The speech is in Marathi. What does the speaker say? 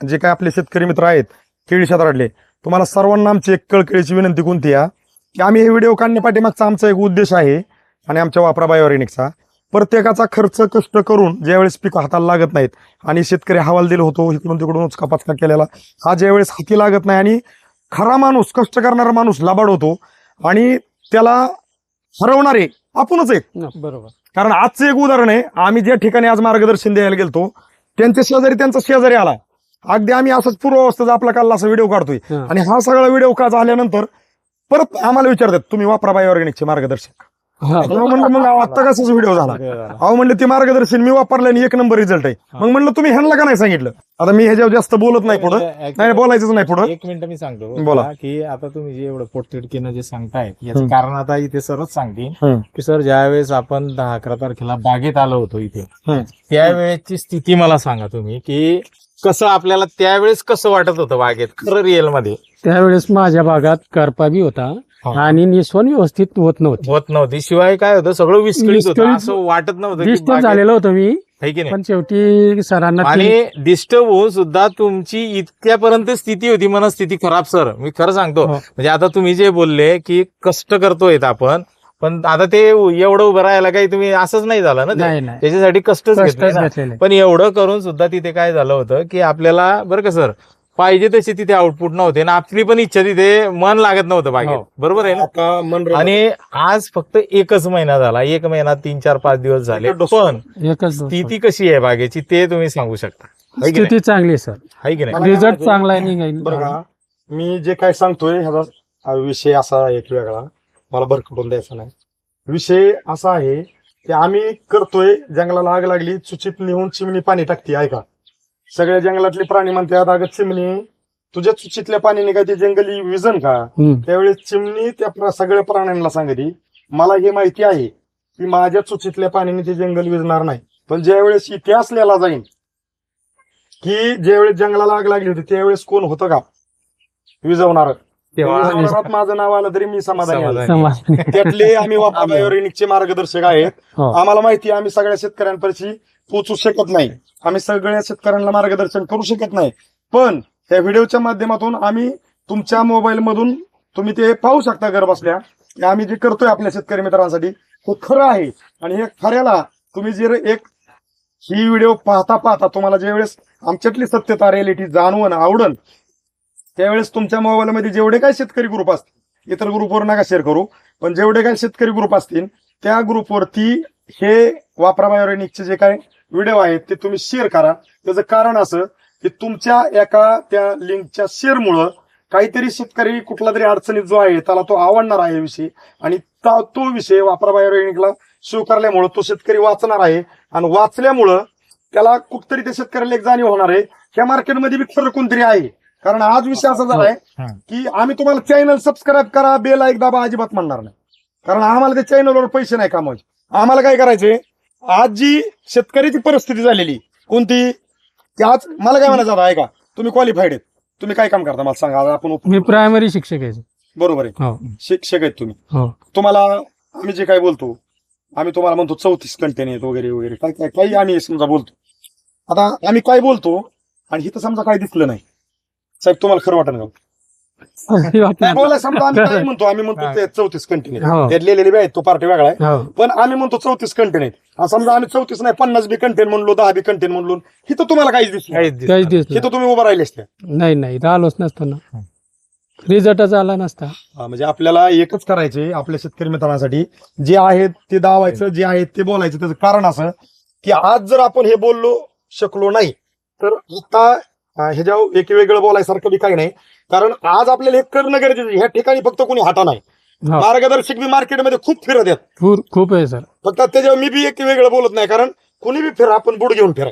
जे काय आपले शेतकरी मित्र आहेत केळी क्षेत्रातले तुम्हाला सर्वांना आमची एक कळकळीची विनंती कोणती आहे? की आम्ही हे व्हिडिओ काढण्यापाठीमागचा आमचा एक उद्देश आहे आणि आमच्या वापरा बायोरेनिकचा प्रत्येकाचा खर्च कष्ट करून ज्यावेळेस पीक हाताला लागत नाहीत आणि शेतकरी हवालदिल होतो इकडून तिकडून उचका पाचका केलेला हा ज्यावेळेस हाती लागत नाही आणि खरा माणूस कष्ट करणारा माणूस लाबाड होतो आणि त्याला हरवणारे आपणच आहे बरोबर. कारण आजचं एक उदाहरण आहे आम्ही ज्या ठिकाणी आज मार्गदर्शन द्यायला गेलतो त्यांच्या शेजारी त्यांचा शेजारी आला. अगदी आम्ही असंच पूर्वावस्थेचा आपला काल असा व्हिडिओ काढतोय. हा. आणि हा सगळा व्हिडिओ का झाल्यानंतर परत आम्हाला विचारतात तुम्ही वापरा बाय ऑर्गॅनिकचे मार्गदर्शक. हा. मग म्हणलं मग आता कसाच व्हिडिओ झाला? अहो म्हणलं ते मार्गदर्शन मी वापरलं आणि एक नंबर रिझल्ट आहे. मग म्हणलं तुम्ही ह्यांना का नाही सांगितलं? आता मी ह्याच्यावर जास्त बोलत नाही पुढं. नाही बोलायचंच नाही पुढं. एक मिनिट मी सांगतो. बोला. का, की आता तुम्ही जे एवढं पोटतिडकीनं जे सांगताय याचं कारण आता इथे सरच सांगतील हम्म. की सर ज्यावेळेस आपण दहा अकरा तारखेला बागेत आलो होतो इथे हम्म. त्यावेळेची स्थिती मला सांगा तुम्ही की कसं आपल्याला त्यावेळेस कसं वाटत होतं बागेत? खरं रिअलमध्ये त्यावेळेस माझ्या भागात करपा बी होता. आणि निस्वन व्यवस्थित होत नव्हती. होत नव्हती. शिवाय काय होतं सगळं विस्कळीत होतं. विस्कळीत- असं वाटत नव्हतं की डिस्टर्ब बागेत- झालेलं होतं मी. है की नाही? पण शेवटी सरांना ती- आणि डिस्टर्ब होऊन सुद्धा तुमची इतक्यापर्यंत स्थिती होती मनस्थिती खराब सर. मी खरं सांगतो. हो. म्हणजे आता तुम्ही जे बोलले की कष्ट करतोय आपण पण आता ते एवढं उभं राहायला काही तुम्ही असंच नाही झालं ना ते. नाही नाही. त्याच्यासाठी कष्टच घेतले पण एवढं करून सुद्धा तिथे काय झालं होतं की आपल्याला बरं का सर पाहिजे तसे तिथे आउटपुट नव्हते ना आपली पण इच्छा तिथे मन लागत नव्हतं बागेत. हो. बरोबर आहे ना? आता मन आणि आज फक्त एकच महिना झाला. एक महिना तीन चार पाच दिवस झाले. पण. स्थिती कशी आहे बागेची ते तुम्ही सांगू शकता. है? स्थिती चांगली आहे सर. है की नाही? रिझल्ट चांगला आहे बरं निघाईल का मी जे काय सांगतोय ह्याचा हा विषय असा एक वेगळा. मला भरकटून द्यायचा नाही. विषय असा आहे की आम्ही करतोय जंगलाला आग लागली चुचित निहून चिमणी पाणी टाकते ऐका सगळ्या जंगलातले प्राणी म्हणतात अगं चिमणी तुझ्या चुचितल्या पाण्याने काय ते जंगली विजन का. त्यावेळेस चिमणी त्या सगळ्या प्राण्यांना सांगते मला हे माहिती आहे की माझ्या चुचीतल्या पाण्याने ते जंगल विजणार नाही. पण ज्यावेळेस इतिहास लिहिला जाईल की ज्यावेळेस जंगलाला आग लागली होती त्यावेळेस कोण होतं का? विजवणार. तेव्हा माझं नाव आलं तरी मी समाधानी आहे. समाधानी. समाज त्यातले आम्ही वापरचे मार्गदर्शक आहेत. हो. आम्हाला माहिती आहे आम्ही सगळ्या शेतकऱ्यांपर्यंत पोहोचू शकत नाही. आम्ही सगळ्या शेतकऱ्यांना मार्गदर्शन करू शकत नाही. पण या व्हिडिओच्या माध्यमातून आम्ही तुमच्या मोबाईल मधून तुम्ही ते पाहू शकता घर बसल्या की आम्ही जे करतोय आपल्या शेतकरी मित्रांसाठी ते खरं आहे. आणि हे खऱ्याला तुम्ही जे एक ही व्हिडिओ पाहता पाहता तुम्हाला ज्यावेळेस आमच्यातली सत्यता रियालिटी जाणवण आवडन त्यावेळेस तुमच्या मोबाईलमध्ये जेवढे काय शेतकरी ग्रुप असतील इतर ग्रुपवर नका शेअर करू पण जेवढे काय शेतकरी ग्रुप असतील त्या ग्रुपवरती हे वापरा बायोरेनिकचे जे काही व्हिडिओ आहेत ते तुम्ही शेअर करा. त्याचं कारण असं की तुमच्या एका त्या लिंकच्या शेअरमुळं काहीतरी शेतकरी कुठला तरी अडचणीत जो आहे त्याला तो आवडणार आहे विषय आणि ता- तो विषय वापरा बायोरेनिकला स्वीकारल्यामुळं तो शेतकरी वाचणार आहे. आणि वाचल्यामुळं त्याला कुठतरी त्या शेतकऱ्याला एक जाणीव होणार आहे ह्या मार्केटमध्ये बी खरं कोणतरी आहे. कारण आज विषय असा झालाय हा. की आम्ही तुम्हाला चॅनल सबस्क्राईब करा बेल ऐक दाबा अजिबात म्हणणार नाही. कारण आम्हाला त्या चॅनलवर पैसे नाही कमवायचे आम्हाला काय करायचे? आज जी शेतकऱ्याची परिस्थिती झालेली कोणती? की आज मला काय म्हणायचं आता ऐका तुम्ही क्वालिफाईड आहेत. तुम्ही काय काम करता? मला सांगा आज आपण मी प्रायमरी शिक्षक आहे. बरोबर आहे. हो. शिक्षक आहेत तुम्ही. हो. तुम्हाला आम्ही जे काय बोलतो आम्ही तुम्हाला म्हणतो चौतीस कंटेन आहेत वगैरे वगैरे. काय काय काही आम्ही समजा बोलतो. आता आम्ही काय बोलतो आणि इथं समजा काय दिसलं नाही. साहेब तुम्हाला खरं वाटत का? नाही बोला समजा आम्ही काय म्हणतो आम्ही म्हणतो ते चौतीस कंटेन हो. त्यात लिहिलेले बी आहेत तो पार्टी वेगळा आहे. हो. पण आम्ही म्हणतो चौतीस कंटेन आहेत आणि समजा आम्ही चौतीस नाही पन्नास बी कंटेन म्हणलो दहा बी कंटेन म्हणलो हिथं तुम्हाला काहीच दिसलं काहीच दिसत काहीच नाही. हिथं तुम्ही उभं राहिले असते. नाही नाही आलोच नसतो ना. रिझल्टच आला नसता. म्हणजे आपल्याला एकच करायचे आपल्या शेतकरी मित्रांसाठी. जे आहेत ते दावायचं जे आहेत ते बोलायचं. त्याचं कारण असं की आज जर आपण हे बोललो शकलो नाही तर आता अं, ह्याच्यावर एक वेगळं बोलायसारखं बी काही नाही. कारण आज आपल्याला हे करणं गरजेचं. ह्या ठिकाणी फक्त कोणी हाटा नाही. हो. मार्गदर्शक बी मार्केटमध्ये खूप फिरत आहेत. खूप खूप आहे सर. फक्त त्याच्यावर मी बी एक वेगळं बोलत नाही. कारण कोणी बी फिरा आपण बुड घेऊन फिरा.